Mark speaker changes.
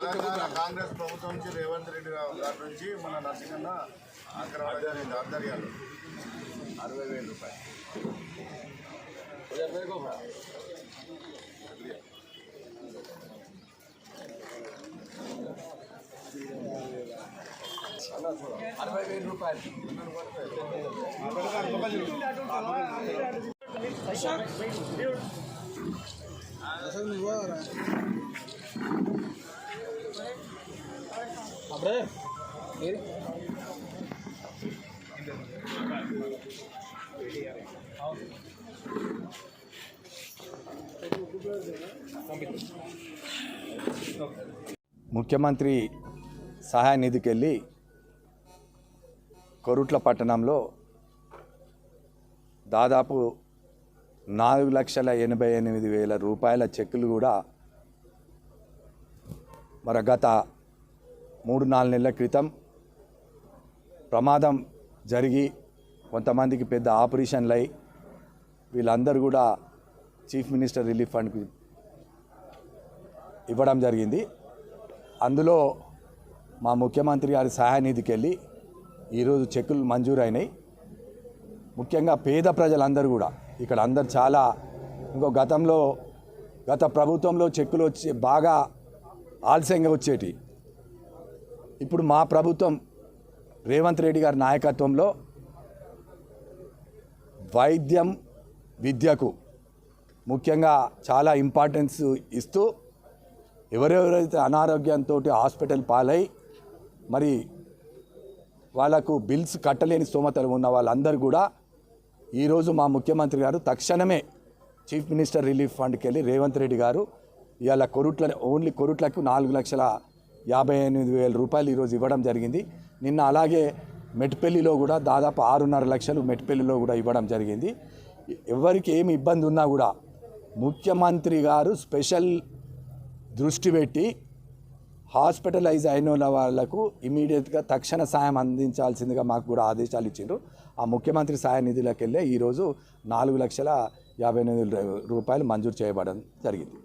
Speaker 1: తెలంగాణ కాంగ్రెస్ ప్రభుత్వం నుంచి రేవంత్ రెడ్డి గారి నుంచి మన నరసింహన్న అంకరవాడి ఆధ్వర్యాలు అరవై వేల రూపాయలు.
Speaker 2: అరవై వేల రూపాయలు.
Speaker 3: ముఖ్యమంత్రి సహాయ నిధికి వెళ్ళి కొరుట్ల పట్టణంలో దాదాపు నాలుగు లక్షల ఎనభై ఎనిమిది వేల రూపాయల చెక్కులు కూడా మరి గత మూడు నాలుగు నెలల క్రితం ప్రమాదం జరిగి కొంతమందికి పెద్ద ఆపరేషన్లు అయి వీళ్ళందరూ కూడా చీఫ్ మినిస్టర్ రిలీఫ్ ఫండ్కి ఇవ్వడం జరిగింది. అందులో మా ముఖ్యమంత్రి గారి సహాయ నిధికి వెళ్ళి ఈరోజు చెక్కులు మంజూరైనాయి. ముఖ్యంగా పేద ప్రజలందరూ కూడా ఇక్కడ అందరు చాలా ఇంకో గతంలో గత ప్రభుత్వంలో చెక్కులు వచ్చి బాగా ఆలస్యంగా వచ్చేటి ఇప్పుడు మా ప్రభుత్వం రేవంత్ రెడ్డి గారి నాయకత్వంలో వైద్యం విద్యకు ముఖ్యంగా చాలా ఇంపార్టెన్స్ ఇస్తూ ఎవరెవరైతే అనారోగ్యంతో హాస్పిటల్ పాలై మరి వాళ్ళకు బిల్స్ కట్టలేని స్తోమతలు ఉన్న వాళ్ళందరూ కూడా ఈరోజు మా ముఖ్యమంత్రి గారు తక్షణమే చీఫ్ మినిస్టర్ రిలీఫ్ ఫండ్కి వెళ్ళి రేవంత్ రెడ్డి గారు ఇవాళ కొరుట్ల ఓన్లీ కొరుట్లకు నాలుగు లక్షల యాభై ఎనిమిది వేల రూపాయలు ఈరోజు ఇవ్వడం జరిగింది. నిన్న అలాగే మెట్పల్లిలో కూడా దాదాపు ఆరున్నర లక్షలు మెట్పల్లిలో కూడా ఇవ్వడం జరిగింది. ఎవరికి ఏమి ఇబ్బంది ఉన్నా కూడా ముఖ్యమంత్రి గారు స్పెషల్ దృష్టి పెట్టి హాస్పిటలైజ్ అయిన వాళ్ళకు ఇమీడియట్గా తక్షణ సాయం అందించాల్సిందిగా మాకు కూడా ఆదేశాలు ఇచ్చిండ్రు. ఆ ముఖ్యమంత్రి సాయ నిధులకు వెళ్ళే ఈరోజు నాలుగు లక్షల యాభై ఎనిమిది రూపాయలు మంజూరు చేయబడడం జరిగింది.